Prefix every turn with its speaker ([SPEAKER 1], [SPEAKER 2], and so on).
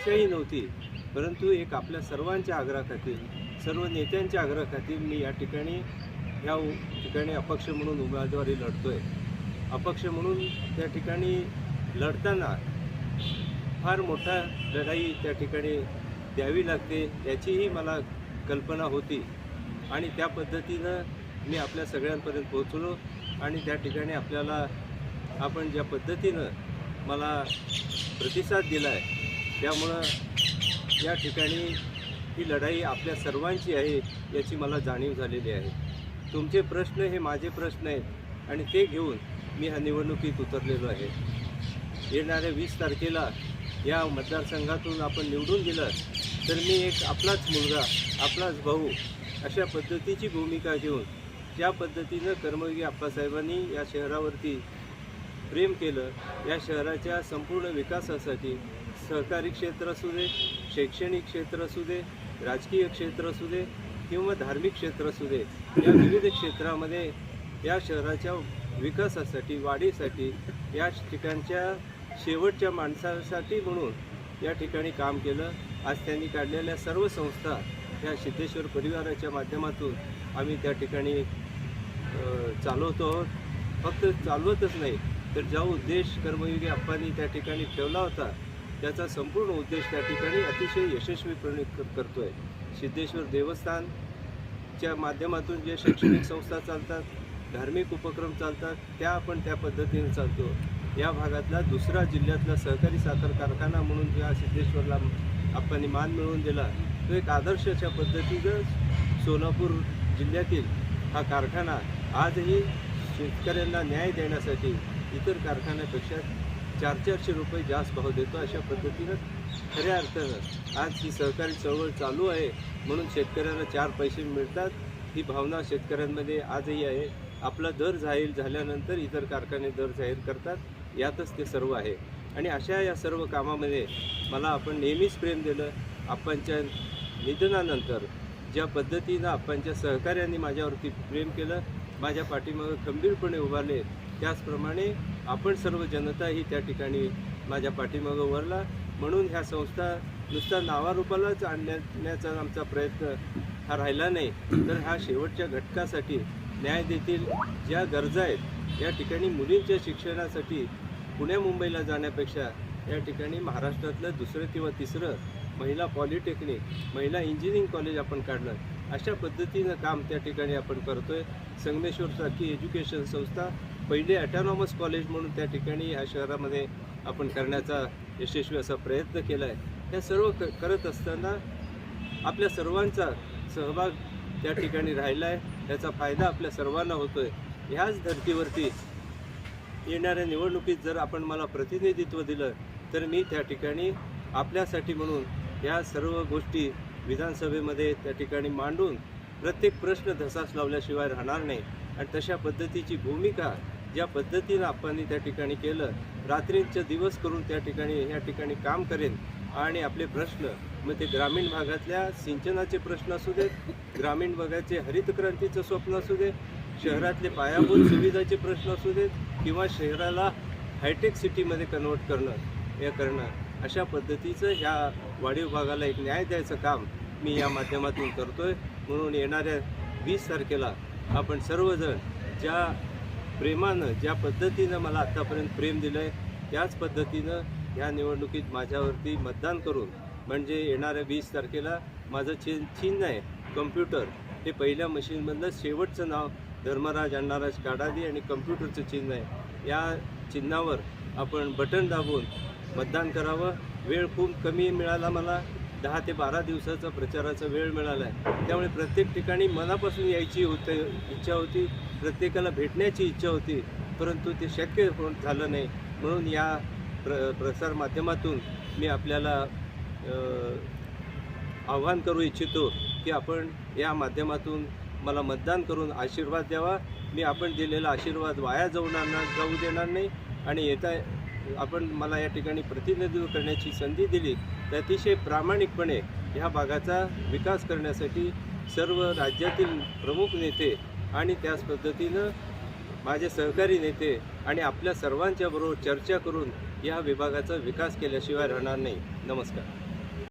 [SPEAKER 1] इच्छाही नव्हती. परंतु एक आपल्या सर्वांच्या आग्रहाखातील सर्व नेत्यांच्या आग्रहाखातील मी या ठिकाणी या ठिकाणी अपक्ष म्हणून उमेदवारी लढतोय. अपक्ष म्हणून त्या ठिकाणी लढताना फार मोठा लढाई त्या ठिकाणी द्यावी लागते याचीही मला कल्पना होती. आणि त्या पद्धतीनं मी आपल्या सगळ्यांपर्यंत पोहोचलो आणि त्या ठिकाणी आपल्याला आपण ज्या पद्धतीनं मला प्रतिसाद दिला आहे त्यामुळं या ठिकाणी ही लढाई आपल्या सर्वांची आहे याची मला जाणीव झालेली आहे. तुमचे प्रश्न हे माझे प्रश्न आहेत आणि ते घेऊन मी ह्या निवडणुकीत उतरलेलो आहे. येणाऱ्या वीस तारखेला या मतदारसंघातून आपण निवडून गेलं तर मी एक आपलाच मुलगा आपलाच भाऊ अशा पद्धतीची भूमिका घेऊन ज्या पद्धतीनं कर्मयोगी आप्पासाहेबांनी या शहरावरती प्रेम केलं. या शहराच्या संपूर्ण विकासासाठी सहकारी क्षेत्र असू दे शैक्षणिक क्षेत्र असू दे राजकीय क्षेत्र असू दे किंवा धार्मिक क्षेत्र असू दे या विविध क्षेत्रामध्ये या शहराच्या विकासासाठी वाढीसाठी या ठिकाणच्या शेवटच्या माणसासाठी म्हणून या ठिकाणी काम केलं. आज त्यांनी काढलेल्या सर्व संस्था या सिद्धेश्वर परिवाराच्या माध्यमातून आम्ही त्या ठिकाणी चालवतो आहोत. फक्त चालवतच नाही तर ज्या उद्देश कर्मयोगी अप्पांनी त्या ठिकाणी ठेवला होता त्याचा संपूर्ण उद्देश त्या ठिकाणी अतिशय यशस्वीपणे करतो आहे सिद्धेश्वर देवस्थानच्या माध्यमातून जे शैक्षणिक संस्था चालतात धार्मिक उपक्रम चालतात त्या आपण त्या पद्धतीने चालतो. या भागातला दुसरा जिल्ह्यातला सहकारी साखर कारखाना म्हणून ज्या सिद्धेश्वरला आपण मान मिळवून दिला तो एक आदर्शाच्या पद्धतीनं सोलापूर जिल्ह्यातील हा कारखाना आजही शेतकऱ्यांना न्याय देण्यासाठी इतर कारखान्यापेक्षा चार चारशे रुपये जास्त भाव देतो अशा पद्धतीनं खऱ्या अर्थानं आज ही सहकारी चळवळ चालू आहे. म्हणून शेतकऱ्यांना चार पैसे मिळतात. ही भावना शेतकऱ्यांमध्ये आजही आहे. आपला दर जाहीर झाल्यानंतर इतर कारखाने दर जाहीर करतात. यातच ते सर्व आहे. आणि अशा या सर्व कामामध्ये मला आपण नेहमीच प्रेम दिलं. आपणच्या निधनानंतर ज्या पद्धतीनं आपणच्या सहकार्यांनी माझ्यावरती प्रेम केलं माझ्या पाठीमागं खंबीरपणे उभारले. त्याचप्रमाणे आपण सर्व जनता ही त्या ठिकाणी माझ्या पाठीमागं वरला म्हणून ह्या संस्था नुसता नावारूपालाच आणण्याचा आमचा प्रयत्न हा राहिला नाही. तर हा शेवटच्या घटकासाठी न्याय देतील ज्या गरजा आहेत या ठिकाणी मुलींच्या शिक्षणासाठी पुण्या मुंबईला जाण्यापेक्षा या ठिकाणी महाराष्ट्रातलं दुसरं किंवा तिसरं महिला पॉलिटेक्निक महिला इंजिनिअरिंग कॉलेज आपण काढलं. अशा पद्धतीनं काम त्या ठिकाणी आपण करतो आहे संगमेश्वरसारखी एज्युकेशन संस्था पहिले ॲटॉनॉमस कॉलेज म्हणून त्या ठिकाणी ह्या शहरामध्ये आपण करण्याचा यशस्वी असा प्रयत्न केला आहे हे सर्व क करत असताना आपल्या सर्वांचा सहभाग त्या ठिकाणी राहिला आहे त्याचा फायदा आपल्या सर्वांना होतो आहे ह्याच धर्तीवरती येणाऱ्या निवडणुकीत जर आपण मला प्रतिनिधित्व दिलं तर मी त्या ठिकाणी आपल्यासाठी म्हणून या सर्व गोष्टी विधानसभेमध्ये त्या ठिकाणी मांडून प्रत्येक प्रश्न धसास लावल्याशिवाय राहणार नाही. आणि तशा पद्धतीची भूमिका ज्या पद्धतीनं आपण त्या ठिकाणी केलं रात्रींचं दिवस करून त्या ठिकाणी या ठिकाणी काम करेन. आणि आपले प्रश्न मग ते ग्रामीण भागातल्या सिंचनाचे प्रश्न असू देत ग्रामीण भागाचे हरित क्रांतीचं स्वप्न असू दे शहरातले पायाभूत सुविधाचे प्रश्न असू देत किंवा शहराला हायटेक सिटीमध्ये कन्वर्ट करणं हे करणं. अशा पद्धतीचं ह्या वाढीव भागाला एक न्याय द्यायचं काम मी या माध्यमातून करतोय. म्हणून येणाऱ्या वीस तारखेला आपण सर्वजण ज्या प्रेमानं ज्या पद्धतीनं मला आत्तापर्यंत प्रेम दिलं आहे त्याच पद्धतीनं ह्या निवडणुकीत माझ्यावरती मतदान करून म्हणजे येणाऱ्या वीस तारखेला माझं चिन चिन्ह आहे कम्प्युटर. हे पहिल्या मशीनमधलं शेवटचं नाव धर्मराज अण्णाराज काडादी आणि कम्प्युटरचं चिन्ह आहे. या चिन्हावर आपण बटन दाबून मतदान करावं. वेळ खूप कमी मिळाला मला. दहा ते बारा दिवसाचा प्रचाराचा वेळ मिळाला. आहे त्यामुळे प्रत्येक ठिकाणी मनापासून यायची होते इच्छा होती. प्रत्येकाला भेटण्याची इच्छा होती. परंतु ते शक्य झालं नाही. म्हणून या प्र प्रसार माध्यमातून मी आपल्याला आव्हान करू इच्छितो की आपण या माध्यमातून मला मतदान करून आशीर्वाद द्यावा. मी आपण दिलेला आशीर्वाद वाया जाऊ जाऊ देणार नाही. आणि येता आपण मला या ठिकाणी प्रतिनिधित्व करण्याची संधी दिली तर अतिशय प्रामाणिकपणे ह्या भागाचा विकास करण्यासाठी सर्व राज्यातील प्रमुख नेते आणि त्याच पद्धतीनं माझे सहकारी नेते आणि आपल्या सर्वांच्या बरोबर चर्चा करून या विभागाचा विकास केल्याशिवाय राहणार नाही. नमस्कार.